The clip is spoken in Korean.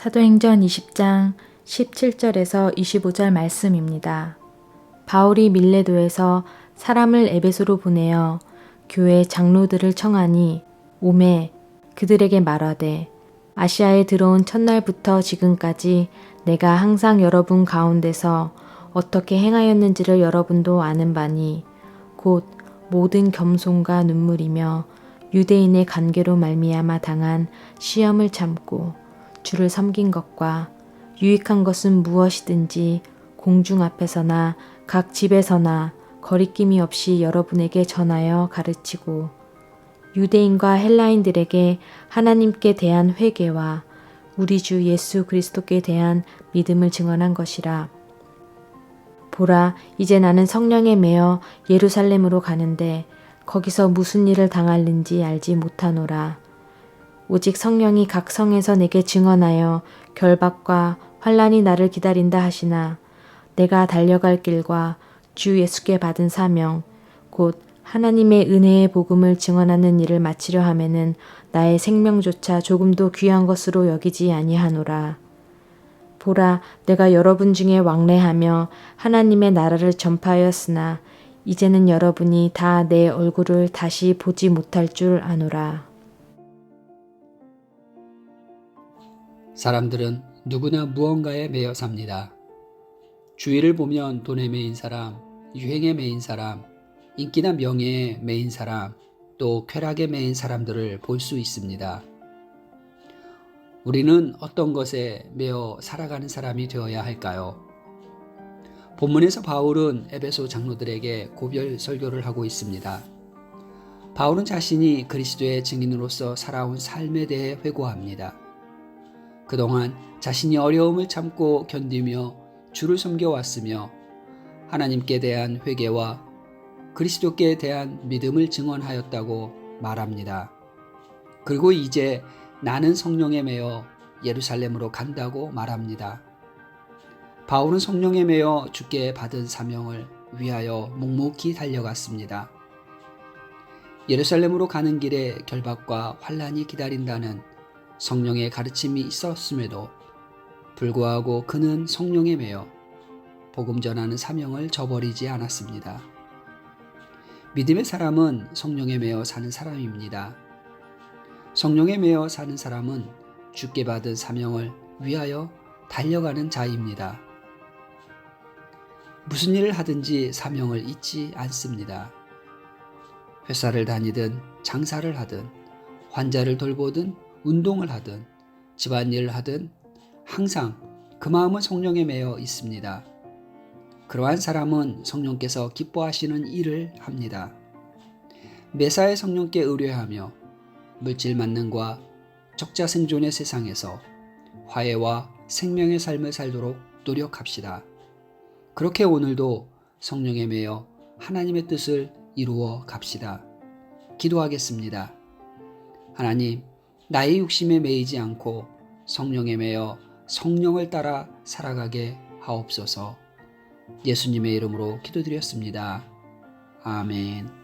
사도행전 20장 17절에서 25절 말씀입니다. 바울이 밀레도에서 사람을 에베소로 보내어 교회 장로들을 청하니 오매 그들에게 말하되 아시아에 들어온 첫날부터 지금까지 내가 항상 여러분 가운데서 어떻게 행하였는지를 여러분도 아는 바니 곧 모든 겸손과 눈물이며 유대인의 관계로 말미암아 당한 시험을 참고 주를 섬긴 것과 유익한 것은 무엇이든지 공중 앞에서나 각 집에서나 거리낌이 없이 여러분에게 전하여 가르치고 유대인과 헬라인들에게 하나님께 대한 회개와 우리 주 예수 그리스도께 대한 믿음을 증언한 것이라. 보라, 이제 나는 성령에 매여 예루살렘으로 가는데 거기서 무슨 일을 당할는지 알지 못하노라. 오직 성령이 각 성에서 내게 증언하여 결박과 환란이 나를 기다린다 하시나 내가 달려갈 길과 주 예수께 받은 사명 곧 하나님의 은혜의 복음을 증언하는 일을 마치려 하면은 나의 생명조차 조금도 귀한 것으로 여기지 아니하노라. 보라, 내가 여러분 중에 왕래하며 하나님의 나라를 전파하였으나 이제는 여러분이 다 내 얼굴을 다시 보지 못할 줄 아노라. 사람들은 누구나 무언가에 매여 삽니다. 주위를 보면 돈에 매인 사람, 유행에 매인 사람, 인기나 명예에 매인 사람, 또 쾌락에 매인 사람들을 볼 수 있습니다. 우리는 어떤 것에 매여 살아가는 사람이 되어야 할까요? 본문에서 바울은 에베소 장로들에게 고별 설교를 하고 있습니다. 바울은 자신이 그리스도의 증인으로서 살아온 삶에 대해 회고합니다. 그동안 자신이 어려움을 참고 견디며 주를 섬겨왔으며 하나님께 대한 회개와 그리스도께 대한 믿음을 증언하였다고 말합니다. 그리고 이제 나는 성령에 매여 예루살렘으로 간다고 말합니다. 바울은 성령에 매여 주께 받은 사명을 위하여 묵묵히 달려갔습니다. 예루살렘으로 가는 길에 결박과 환란이 기다린다는 성령의 가르침이 있었음에도 불구하고 그는 성령에 매여 복음 전하는 사명을 저버리지 않았습니다. 믿음의 사람은 성령에 매여 사는 사람입니다. 성령에 매여 사는 사람은 주께 받은 사명을 위하여 달려가는 자입니다. 무슨 일을 하든지 사명을 잊지 않습니다. 회사를 다니든 장사를 하든 환자를 돌보든 운동을 하든 집안일을 하든 항상 그 마음은 성령에 매여 있습니다. 그러한 사람은 성령께서 기뻐하시는 일을 합니다. 매사에 성령께 의뢰하며 물질 만능과 적자 생존의 세상에서 화해와 생명의 삶을 살도록 노력합시다. 그렇게 오늘도 성령에 매여 하나님의 뜻을 이루어 갑시다. 기도하겠습니다. 하나님, 나의 욕심에 매이지 않고 성령에 매여 성령을 따라 살아가게 하옵소서. 예수님의 이름으로 기도드렸습니다. 아멘.